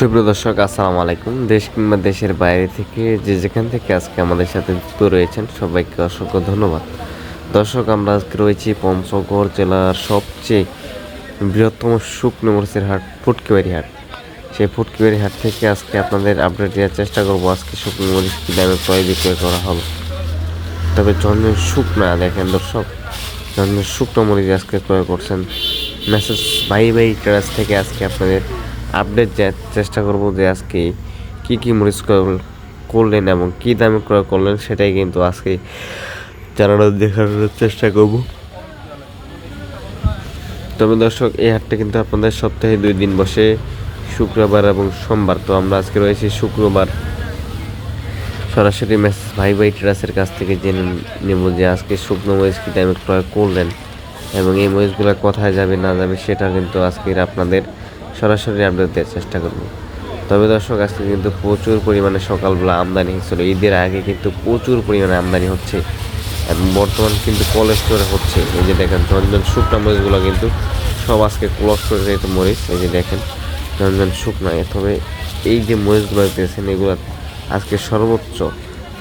সুপ্রিয় দর্শক, আসসালামু আলাইকুম। দেশ কিংবা দেশের বাইরে থেকে যে যেখান থেকে আজকে আমাদের সাথে যুক্ত রয়েছেন, সবাইকে অসংখ্য ধন্যবাদ। দর্শক, আমরা আজকে রয়েছি পঞ্চগড় জেলার সবচেয়ে বৃহত্তম শুকনো মরিচের হাট ফুটকিবাড়ি হাট সেই ফুটকিবাড়ি হাট থেকে আজকে আপনাদের আপডেট দেওয়ার চেষ্টা করব। আজকে শুকনো মরিচ কী দামে ক্রয় বিক্রয় করা হলো। তবে ঝঞ্ঝন শুকনা দেখেন দর্শক ঝঞ্ঝন শুকনো মরিচ আজকে ক্রয় করছেন। মেসেজ বাই ভাই টেরাস থেকে আজকে আপনাদের আপডেট চেষ্টা করব যে আজকে কি কি মরিচ করলেন এবং কী দামে ক্রয় করলেন সেটাই কিন্তু আজকে জানানোর দেখানোর চেষ্টা করব। তবে দর্শক, এই হাটটা কিন্তু আপনাদের সপ্তাহে দুই দিন বসে শুক্রবার এবং সোমবার। তো আমরা আজকে রয়েছি শুক্রবার। সরাসরি মেসেজ ভাই ভাই ট্রেডার্সের কাছ থেকে জেনে নেব যে আজকে শুকনো মরিচ কী দামে ক্রয় করলেন এবং এই মরিচগুলো কোথায় যাবে, না যাবে, সেটা কিন্তু আজকের আপনাদের সরাসরি আপডেট দেওয়ার চেষ্টা করব। তবে দর্শক, আজকে কিন্তু প্রচুর পরিমাণে সকালবেলা আমদানি হচ্ছিল। ঈদের আগে কিন্তু প্রচুর পরিমাণে আমদানি হচ্ছে এবং বর্তমান কিন্তু স্টোরে হচ্ছে। এই যে দেখেন ঝনঝন শুকনা মরিচগুলো কিন্তু সব আজকে কোল্ড স্টোরে যেহেতু মরিচ। এই যে দেখেন ঝনঝন শুকনো। তবে এই যে মরিচগুলো পেয়েছেন এগুলো আজকে সর্বোচ্চ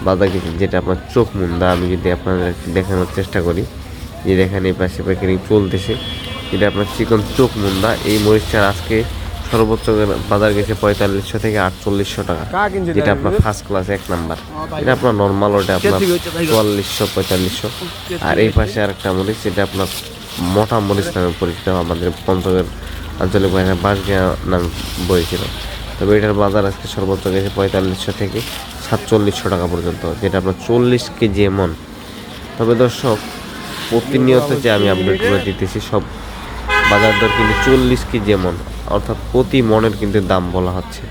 বাজার কেজি যেটা আপনার চোখ মুন্দা, আমি যদি আপনাদের দেখানোর চেষ্টা করি। যে দেখেন, এই পাশে প্যাকেটিং চলতেছে। যেটা আপনার চিকন চোখ মুন্দা। এই মরিচটার আজকে সর্বোচ্চ বাজার গেছে পঁয়তাল্লিশশো থেকে আটচল্লিশশো টাকা। যেটা আপনার ফার্স্ট ক্লাস এক নাম্বার। এটা আপনার নর্মাল ওটা আপনার চুয়াল্লিশশো পঁয়তাল্লিশশো। আর এই পাশে আরেকটা মরিচ যেটা আপনার মোটা মরিচ নামে পরিচিত আমাদের পঞ্চগড় আঞ্চলিক ভাষায় বাঁশগিয়া নামে পরিচিত। তবে এটার বাজার আজকে সর্বোচ্চ গেছে পঁয়তাল্লিশশো থেকে সাতচল্লিশশো টাকা পর্যন্ত যেটা আপনার চল্লিশ কেজি এমন। তবে দর্শক প্রতিনিয়ত যে আমি আপডেটগুলো দিতেছি সব বাজার দর কিন্তু চল্লিশ কেজি এমন অর্থাৎ প্রতি মনের কিন্তু দাম বলা হচ্ছে।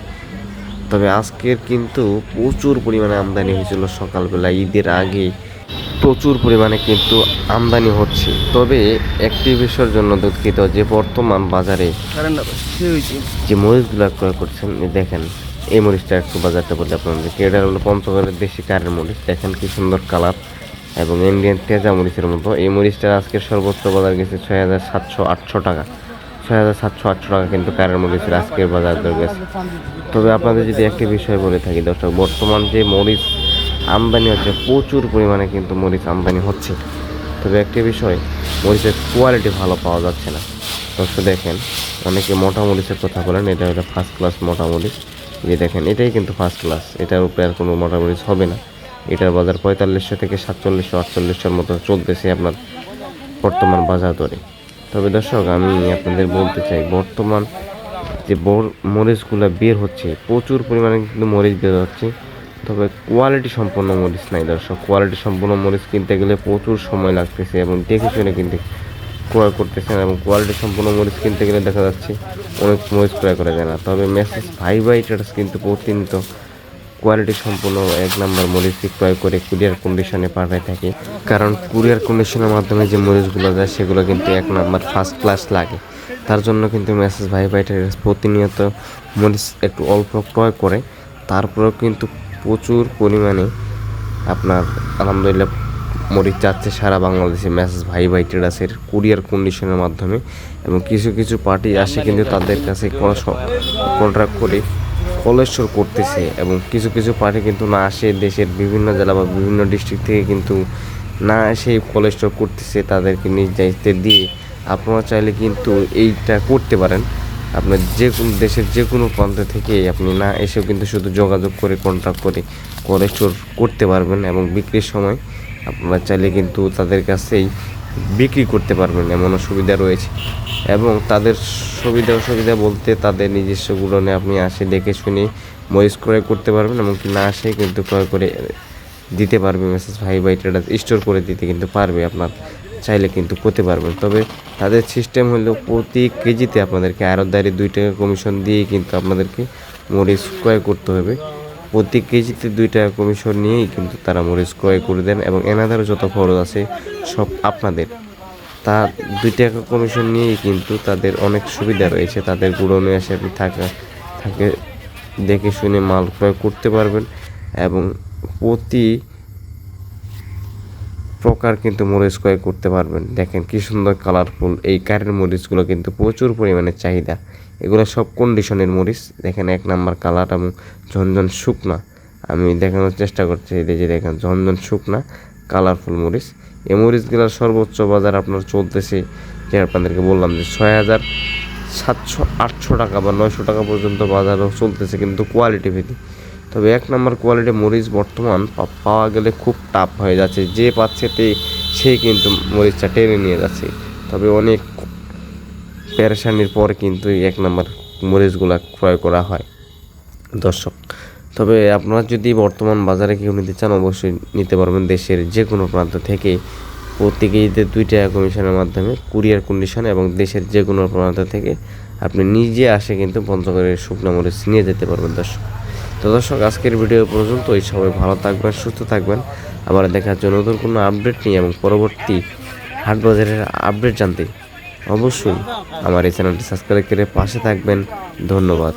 তবে আজকের কিন্তু প্রচুর পরিমাণে আমদানি হয়েছিল সকালবেলা, ঈদের আগে প্রচুর পরিমাণে কিন্তু আমদানি হচ্ছে। তবে একটি বিষয়ের জন্য দুঃখিত যে বর্তমান বাজারে যে মরিচগুলো ক্রয় করছেন দেখেন, এই মরিচটা একটু বাজারটা বলে আপনাদেরকে। এটা হলো পঞ্চগড়ের দেশি কারের মরিচ। দেখেন কি সুন্দর কালার। এবং ইন্ডিয়ান তেজা মরিচের মতো। এই মরিচটার আজকের সর্বোচ্চ বাজার গেছে ছয় হাজার সাতশো আটশো টাকা। ছয় হাজার সাতশো আটশো টাকা কিন্তু কারের মরিচের আজকের বাজার দর গেছে। তবে আপনাদের যদি একটি বিষয় বলে থাকি, দর্শক, বর্তমান যে মরিচ আমদানি হচ্ছে, প্রচুর পরিমাণে কিন্তু মরিচ আমদানি হচ্ছে। তবে একটি বিষয়, মরিচের কোয়ালিটি ভালো পাওয়া যাচ্ছে না। দর্শক, দেখেন, অনেকে মোটা মরিচের কথা বলেন, এটা হলো ফার্স্ট ক্লাস মোটা মরিচ। যে দেখেন, এটাই কিন্তু ফার্স্ট ক্লাস এটার উপরে আর কোনো মোটা মরিচ হবে না। এটার বাজার পঁয়তাল্লিশশো থেকে সাতচল্লিশশো, আটচল্লিশশোর মতো চলতেছে আপনার বর্তমান বাজার দরে। তবে দর্শক, আমি আপনাদের বলতে চাই, বর্তমান যে মরিচগুলো বের হচ্ছে, প্রচুর পরিমাণে কিন্তু মরিচ বের হচ্ছে, তবে কোয়ালিটি সম্পন্ন মরিচ নাই দর্শক। কোয়ালিটি সম্পন্ন মরিচ কিনতে গেলে প্রচুর সময় লাগতেছে এবং দেখে শুনে কিনতে ক্রয় করতেছেন এবং কোয়ালিটি সম্পন্ন মরিচ কিনতে গেলে দেখা যাচ্ছে অনেক মরিচ ক্রয় করা যায় না। তবে মেসেজ ভাই ভাই ট্রেডার্স কিন্তু প্রতিনিয়ত কোয়ালিটি সম্পূর্ণ এক নাম্বার মরিচ ক্রয় করে কুরিয়ার কন্ডিশনে পাঠায় থাকে। কারণ কুরিয়ার কন্ডিশনের মাধ্যমে যে মরিচগুলো যায়, সেগুলো কিন্তু এক নাম্বার ফার্স্ট ক্লাস লাগে। তার জন্য কিন্তু মেসেজ ভাই ভাই প্রতিনিয়ত মরিচ একটু অল্প ক্রয় করে, তারপরেও কিন্তু প্রচুর পরিমাণে আপনার আলহামদুলিল্লাহ মরিচ যাচ্ছে সারা বাংলাদেশে মেসেজ ভাই ভাই ট্রেডার্সের কুরিয়ার কন্ডিশনের মাধ্যমে। এবং কিছু কিছু পার্টি আসে কিন্তু তাদের কাছে কোনো কন্ট্রাক্ট করে কলেস্টোর করতেছে এবং কিছু কিছু পার্টি কিন্তু না আসে দেশের বিভিন্ন জেলা বা বিভিন্ন ডিস্ট্রিক্ট থেকে কিন্তু না এসে কলেস্টোর করতেছে তাদেরকে নিজ দায়িত্বে দিয়ে। আপনারা চাইলে কিন্তু এইটা করতে পারেন। আপনার যে কোনো দেশের যে কোনো প্রান্ত থেকে আপনি না এসেও কিন্তু শুধু যোগাযোগ করে কন্ট্যাক্ট করে কলেস্টোর করতে পারবেন এবং বিক্রির সময় আপনারা চাইলে কিন্তু তাদের কাছেই বিক্রি করতে পারবেন এমনও সুবিধা রয়েছে। এবং তাদের সুবিধা অসুবিধা বলতে তাদের নিজস্ব গুডনে আপনি আসে দেখে শুনে মরিচ ক্রয় করতে পারবেন, এমনকি না আসে কিন্তু ক্রয় করে দিতে পারবে মেসেজ ভাই ভাই ট্রেডার স্টোর করে দিতে কিন্তু পারবে, আপনার চাইলে কিন্তু করতে পারবেন। তবে তাদের সিস্টেম হলো প্রতি কেজিতে আপনাদেরকে আরও আরতদারি দুই টাকা কমিশন দিয়ে কিন্তু আপনাদেরকে মরিচ ক্রয় করতে হবে। প্রতি কেজিতে দুই টাকা কমিশন নিয়েই কিন্তু তারা মরিচ ক্রয় করে দেন এবং এনাদেরও যত খরচ আছে সব আপনাদের। তা দুই টাকা কমিশন নিয়েই কিন্তু তাদের অনেক সুবিধা রয়েছে। তাদের গুড়নে এসে আপনি থাকা, থাকে দেখে শুনে মাল ক্রয় করতে পারবেন এবং প্রতি প্রকার কিন্তু মরিচ ক্রয় করতে পারবেন। দেখেন কি সুন্দর কালারফুল এই কারের মরিচগুলো কিন্তু প্রচুর পরিমাণে চাহিদা। এগুলো সব কন্ডিশনের মরিচ। দেখেন এক নাম্বার কালার এবং ঝনঝন শুকনা। আমি দেখানোর চেষ্টা করছি, এই যে দেখেন ঝনঝন শুকনা কালারফুল মরিচ। এই মরিচগুলোর সর্বোচ্চ বাজার আপনার চলতেছে, যে আপনাদেরকে বললাম যে ছয় হাজার সাতশো আটশো টাকা বা নয়শো টাকা পর্যন্ত বাজারও চলতেছে কিন্তু কোয়ালিটি ভেদি। তবে এক নম্বর কোয়ালিটি মরিচ বর্তমান পাওয়া গেলে খুব টাফ হয়ে যাচ্ছে। যে পাচ্ছে তে সেই কিন্তু মরিচটা টেনে নিয়ে যাচ্ছে। তবে অনেক পেরেশানির পর কিন্তু এক নম্বর মরিচগুলা ক্রয় করা হয়। দর্শক, তবে আপনারা যদি বর্তমান বাজারে কেউ নিতে চান, অবশ্যই নিতে পারবেন দেশের যে কোনো প্রান্ত থেকে। প্রতি কেজিতে দুই টাকা কমিশনের মাধ্যমে কুরিয়ার কন্ডিশন এবং দেশের যে কোনো প্রান্ত থেকে আপনি নিজে আসে কিন্তু পঞ্চগড়ের শুকনো মরিচ নিয়ে যেতে পারবেন দর্শক। তো দর্শক, আজকের ভিডিও পর্যন্ত এই সবাই ভালো থাকবেন, সুস্থ থাকবেন। আবার দেখার জন্য নতুন কোনো আপডেট নিয়ে এবং পরবর্তী হাট বাজারের আপডেট জানতে অবশ্যই। আমার এই চ্যানেলটি সাবস্ক্রাইব করে পাশে থাকবেন। ধন্যবাদ।